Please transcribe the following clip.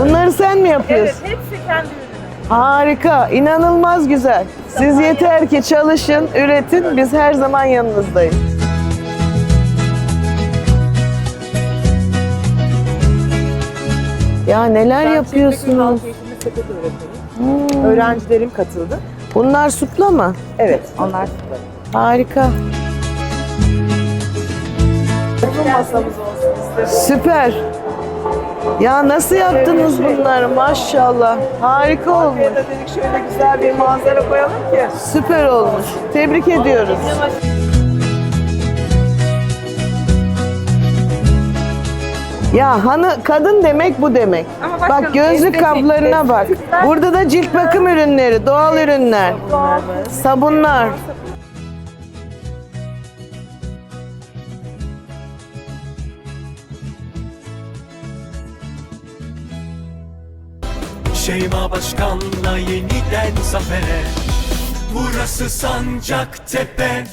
Bunları sen mi Evet, yapıyorsun? hepsi kendi ürünü. Harika, inanılmaz güzel. Siz yeter ki çalışın, üretin, biz her zaman yanınızdayız. Ya neler yapıyorsunuz? sepet öğretmenim. Öğrencilerim katıldı. Bunlar supla mı? Evet, onlar süper. Harika. Masamız olsun istedim. Süper. Ya nasıl yaptınız bunları maşallah. Harika olmuş. Da dedik şöyle güzel bir manzara koyalım ki. Süper olmuş. Tebrik ediyoruz. Ya hanı kadın demek bu demek. Ama Bak gözlük estetik, bak. Burada da cilt bakım ürünleri, doğal ürünler, sabunlar. Şeyma Başkan'la yeniden zafere. Burası Sancaktepe